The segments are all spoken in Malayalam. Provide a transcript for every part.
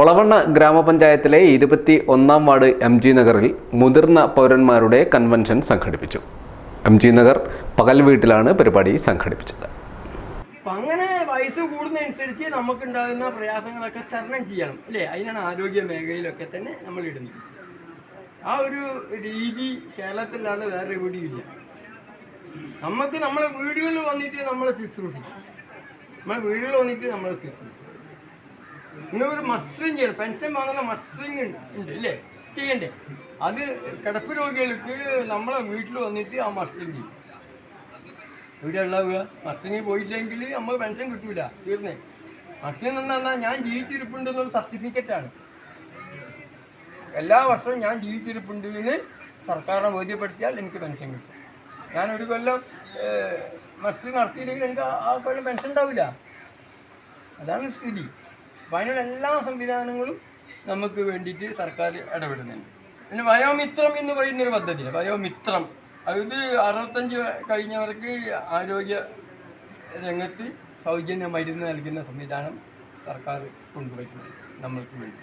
ഒളവണ്ണ ഗ്രാമപഞ്ചായത്തിലെ ഇരുപത്തി ഒന്നാം വാർഡ് എം ജി നഗറിൽ മുതിർന്ന പൗരന്മാരുടെ കൺവെൻഷൻ സംഘടിപ്പിച്ചു. എം ജി നഗർ പകൽ വീട്ടിലാണ് പരിപാടി സംഘടിപ്പിച്ചത്. അങ്ങനെ വയസ്സ് കൂടുന്നതനുസരിച്ച് നമുക്കുണ്ടാകുന്ന പ്രയാസങ്ങളൊക്കെ തരണം ചെയ്യണം അല്ലേ? അതിനാണ് ആരോഗ്യ മേഖലയിലൊക്കെ തന്നെ നമ്മൾ ഇടുന്നത്. ആ ഒരു രീതി കേരളത്തിലല്ലാതെ വേറെ എവിടെയില്ല നമുക്ക് നമ്മളെ വീടുകളിൽ വന്നിട്ട് നമ്മളെ ശുശ്രൂഷിക്കും. നമ്മളെ വീടുകളിൽ വന്നിട്ട് നമ്മളെ ശുശ്രൂഷിക്കും. നിങ്ങളൊരു മസ്റ്ററിങ് ചെയ്യണം പെൻഷൻ വാങ്ങുന്ന മസ്റ്ററിങ് ഉണ്ട്. അല്ലേ? ചെയ്യണ്ടേ? അത് കിടപ്പ് രോഗികൾക്ക് നമ്മളെ വീട്ടിൽ വന്നിട്ട് ആ മസ്റ്ററിങ് ചെയ്യും. ഇവിടെ ഉണ്ടാവുക മസ്റ്ററിങ് പോയില്ലെങ്കിൽ നമ്മൾ പെൻഷൻ കിട്ടൂല. തീർന്നേ. മസ്റ്ററിങ് എന്നാൽ ഞാൻ ജീവിച്ചിരിപ്പുണ്ടെന്നുള്ള സർട്ടിഫിക്കറ്റാണ് എല്ലാ വർഷവും ഞാൻ ജീവിച്ചിരിപ്പുണ്ട് എന്ന് സർക്കാരിനെ ബോധ്യപ്പെടുത്തിയാൽ എനിക്ക് പെൻഷൻ കിട്ടും. ഞാൻ ഒരു കൊല്ലം മസ്റ്ററിങ് നടത്തിയില്ലെങ്കിൽ എനിക്ക് ആ കൊല്ലം പെൻഷൻ ഉണ്ടാവില്ല. അതാണ് സ്ഥിതി. അപ്പോൾ അതിനുള്ള എല്ലാ സംവിധാനങ്ങളും നമുക്ക് വേണ്ടിയിട്ട് സർക്കാർ ഇടപെടുന്നുണ്ട്. പിന്നെ വയോമിത്രം എന്ന് പറയുന്നൊരു പദ്ധതി വയോമിത്രം. അത് അറുപത്തഞ്ച് കഴിഞ്ഞവർക്ക് ആരോഗ്യ രംഗത്ത് സൗജന്യ മരുന്ന് നൽകുന്ന സംവിധാനം സർക്കാർ കൊണ്ടുവയ്ക്കുന്നത് നമ്മൾക്ക് വേണ്ടി.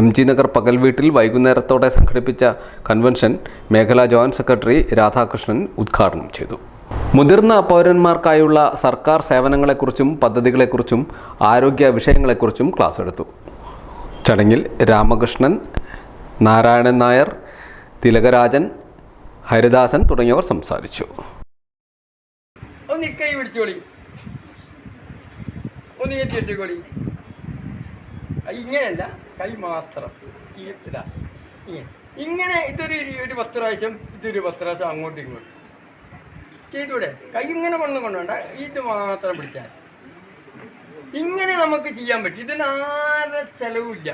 എം ജി നഗർ പകൽ വീട്ടിൽ വൈകുന്നേരത്തോടെ സംഘടിപ്പിച്ച കൺവെൻഷൻ മേഖലാ ജോയിന്റ് സെക്രട്ടറി രാധാകൃഷ്ണൻ ഉദ്ഘാടനം ചെയ്തു. മുതിർന്ന പൗരന്മാർക്കായുള്ള സർക്കാർ സേവനങ്ങളെക്കുറിച്ചും പദ്ധതികളെക്കുറിച്ചും ആരോഗ്യ വിഷയങ്ങളെക്കുറിച്ചും ക്ലാസ് എടുത്തു. ചടങ്ങിൽ രാമകൃഷ്ണൻ നാരായണൻ നായർ തിലകരാജൻ ഹരിദാസൻ തുടങ്ങിയവർ സംസാരിച്ചു. കൈ മാത്രം. ഇങ്ങനെ. ഇങ്ങനെ ഇതൊരു ഒരു പത്ത് പ്രാവശ്യം ഇതൊരു പത്ത് പ്രാവശ്യം അങ്ങോട്ടും ഇങ്ങോട്ടും. ചെയ്തൂടെ കൈ ഇങ്ങനെ കൊണ്ടു കൊണ്ടുവേണ്ട ഇത് മാത്രം പിടിച്ചാൽ ഇങ്ങനെ നമുക്ക് ചെയ്യാൻ പറ്റും. ഇതിന് ആരുടെ ചെലവില്ല